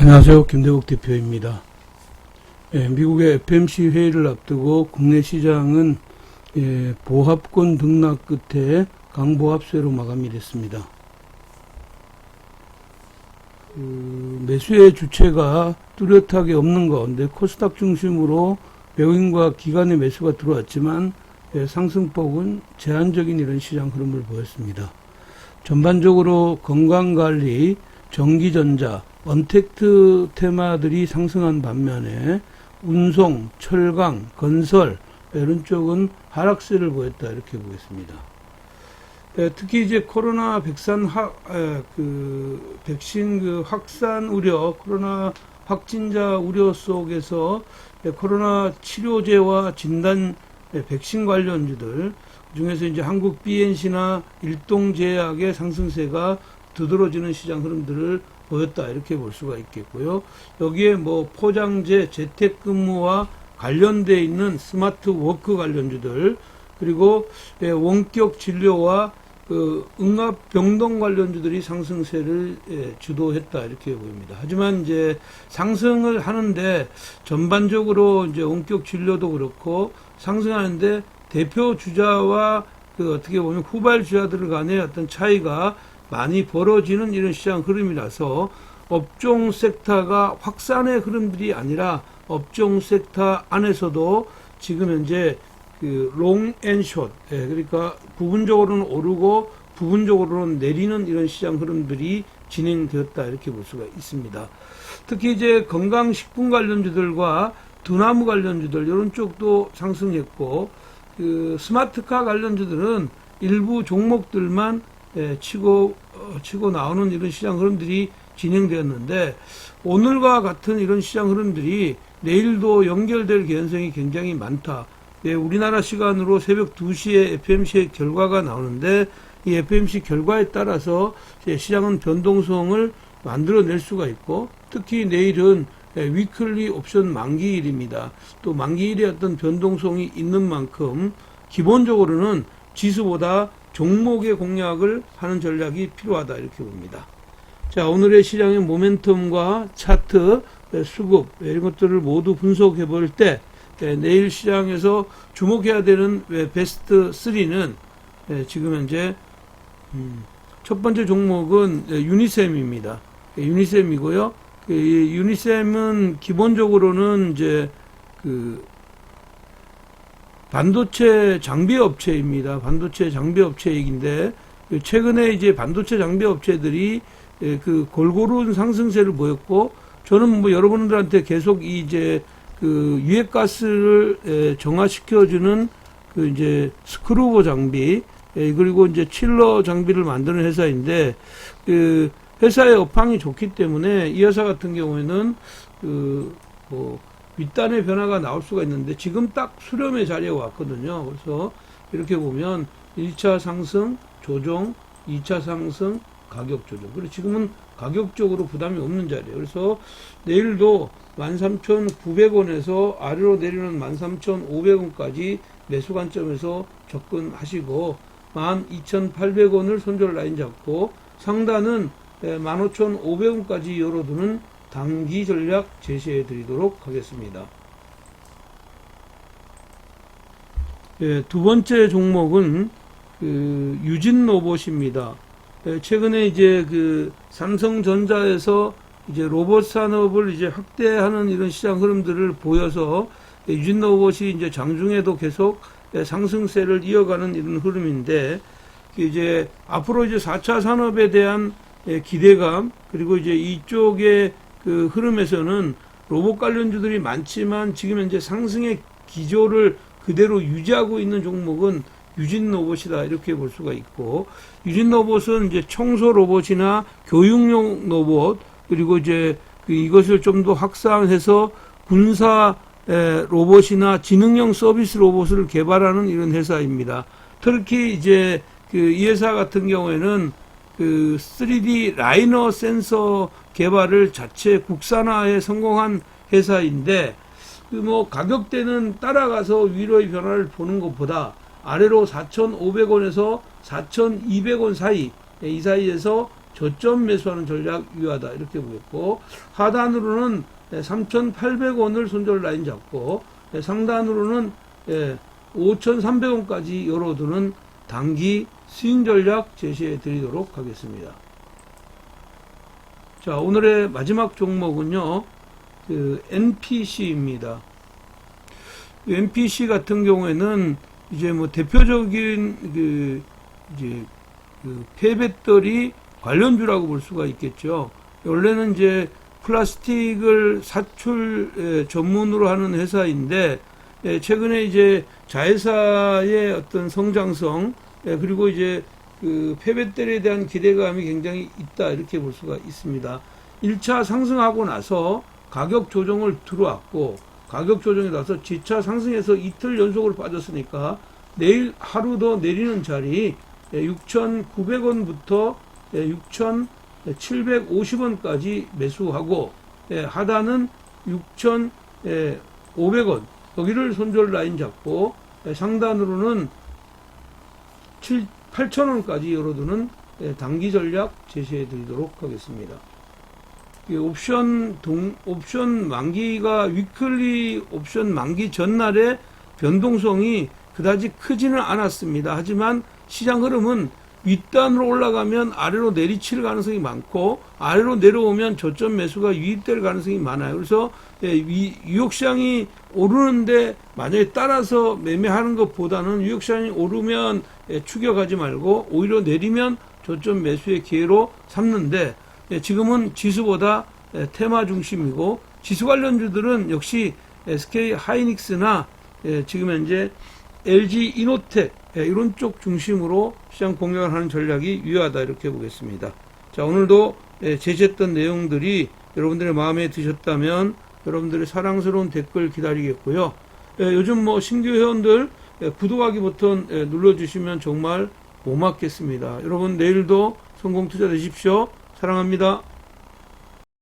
안녕하세요. 김대국 대표입니다. 예, 미국의 FMC 회의를 앞두고 국내 시장은 예, 보합권 등락 끝에 강보합세로 마감이 됐습니다. 그 매수의 주체가 뚜렷하게 없는 가운데 코스닥 중심으로 외국인과 기관의 매수가 들어왔지만 예, 상승폭은 제한적인 이런 시장 흐름을 보였습니다. 전반적으로 건강관리, 전기전자, 언택트 테마들이 상승한 반면에 운송, 철강, 건설 이런 쪽은 하락세를 보였다 이렇게 보겠습니다. 에, 특히 이제 코로나 백산 확, 에, 그 백신 그 확산 우려, 코로나 확진자 우려 속에서 에, 코로나 치료제와 진단 에, 백신 관련주들 중에서 이제 한국 BNC나 일동제약의 상승세가 두드러지는 시장 흐름들을 보였다 이렇게 볼 수가 있겠고요. 여기에 뭐 포장재, 재택근무와 관련돼 있는 스마트 워크 관련주들 그리고 예, 원격 진료와 그 응압 병동 관련주들이 상승세를 예, 주도했다 이렇게 보입니다. 하지만 이제 상승을 하는데 전반적으로 이제 원격 진료도 그렇고 상승하는데 대표 주자와 그 어떻게 보면 후발 주자들 간의 어떤 차이가 많이 벌어지는 이런 시장 흐름이라서 업종 섹터가 확산의 흐름들이 아니라 업종 섹터 안에서도 지금 현재 그 롱앤숏 예, 그러니까 부분적으로는 오르고 부분적으로는 내리는 이런 시장 흐름들이 진행되었다 이렇게 볼 수가 있습니다. 특히 이제 건강식품 관련주들과 두나무 관련주들 이런 쪽도 상승했고 그 스마트카 관련주들은 일부 종목들만 예, 치고 어, 치고 나오는 이런 시장 흐름들이 진행되었는데 오늘과 같은 이런 시장 흐름들이 내일도 연결될 개연성이 굉장히 많다. 예, 우리나라 시간으로 새벽 2시에 FMC 결과가 나오는데 이 FMC 결과에 따라서 예, 시장은 변동성을 만들어낼 수가 있고 특히 내일은 예, 위클리 옵션 만기일입니다. 또 만기일에 어떤 변동성이 있는 만큼 기본적으로는 지수보다 종목의 공략을 하는 전략이 필요하다 이렇게 봅니다. 자 오늘의 시장의 모멘텀과 차트, 예, 수급 예, 이런 것들을 모두 분석해 볼때 내일 시장에서 주목해야 되는 예, 베스트 3는 지금 현재 음, 첫 번째 종목은 유니셈입니다. 유니셈이고요. 그 유니셈은 기본적으로는 이제 그 반도체 장비 업체입니다. 반도체 장비 업체이긴데 최근에 이제 반도체 장비 업체들이 그 골고루 상승세를 보였고 저는 뭐 여러분들한테 계속 이제 그 유해가스를 정화시켜주는 그 이제 스크루버 장비 그리고 이제 칠러 장비를 만드는 회사인데 그 회사의 업황이 좋기 때문에 이 회사 같은 경우에는 그뭐 윗단의 변화가 나올 수가 있는데 지금 딱 수렴의 자리에 왔거든요. 그래서 이렇게 보면 1차 상승, 조정, 2차 상승, 가격 조정. 그리고 지금은 가격적으로 부담이 없는 자리예요. 그래서 내일도 13,900원에서 아래로 내리는 13,500원까지 매수 관점에서 접근하시고 12,800원을 손절 라인 잡고 상단은 15,500원까지 열어두는 단기 전략 제시해 드리도록 하겠습니다. 예, 두 번째 종목은 그 유진 로봇입니다. 예, 최근에 이제 그 삼성전자에서 이제 로봇 산업을 이제 확대하는 이런 시장 흐름들을 보여서 예, 유진 로봇이 이제 장중에도 계속 예, 상승세를 이어가는 이런 흐름인데 이제 앞으로 이제 4차 산업에 대한 예, 기대감 그리고 이제 이쪽에 그 흐름에서는 로봇 관련주들이 많지만 지금 현재 상승의 기조를 그대로 유지하고 있는 종목은 유진 로봇이다 이렇게 볼 수가 있고 유진 로봇은 이제 청소 로봇이나 교육용 로봇 그리고 이제 그 이것을 좀 더 확산해서 군사 로봇이나 지능형 서비스 로봇을 개발하는 이런 회사입니다. 특히 이제 그 이 회사 같은 경우에는 그 3D 라이너 센서 개발을 자체 국산화에 성공한 회사인데 그 뭐 가격대는 따라가서 위로의 변화를 보는 것보다 아래로 4,500원에서 4,200원 사이 이 사이에서 저점 매수하는 전략 유효하다 이렇게 보였고 하단으로는 3,800원을 손절 라인 잡고 예, 상단으로는 5,300원까지 열어두는 단기 스윙 전략 제시해 드리도록 하겠습니다. 자, 오늘의 마지막 종목은요, 그 NPC입니다. NPC 같은 경우에는 이제 뭐 대표적인 그 이제 그 폐배터리 관련주라고 볼 수가 있겠죠. 원래는 이제 플라스틱을 사출 에, 전문으로 하는 회사인데 예, 최근에 이제 자회사의 어떤 성장성 예, 그리고 이제 그 폐배터리에 대한 기대감이 굉장히 있다 이렇게 볼 수가 있습니다. 1차 상승하고 나서 가격 조정을 들어왔고 가격 조정이 나서 지차 상승해서 이틀 연속으로 빠졌으니까 내일 하루 더 내리는 자리 6,900원부터 6,750원까지 매수하고 예, 하단은 6,500원 여기를 손절 라인 잡고 예, 상단으로는 7, 8,000원까지 열어두는 예, 단기 전략 제시해 드리도록 하겠습니다. 이 옵션 동, 옵션 만기가 위클리 옵션 만기 전날에 변동성이 그다지 크지는 않았습니다. 하지만 시장 흐름은 윗단으로 올라가면 아래로 내리칠 가능성이 많고 아래로 내려오면 저점 매수가 유입될 가능성이 많아요. 그래서 예, 위- 유혹시장이 오르는데 만약에 따라서 매매하는 것보다는 유혹시장이 오르면 예, 추격하지 말고 오히려 내리면 저점 매수의 기회로 삼는데 예, 지금은 지수보다 예, 테마 중심이고 지수 관련주들은 역시 SK 하이닉스나 예, 지금 현재 LG 이노텍 예, 이런 쪽 중심으로 시장 공략을 하는 전략이 유효하다 이렇게 보겠습니다. 자 오늘도 예, 제시했던 내용들이 여러분들의 마음에 드셨다면 여러분들의 사랑스러운 댓글 기다리겠고요. 예, 요즘 뭐 신규 회원들 예, 구독하기 버튼 예, 눌러주시면 정말 고맙겠습니다. 여러분 내일도 성공 투자 되십시오. 사랑합니다.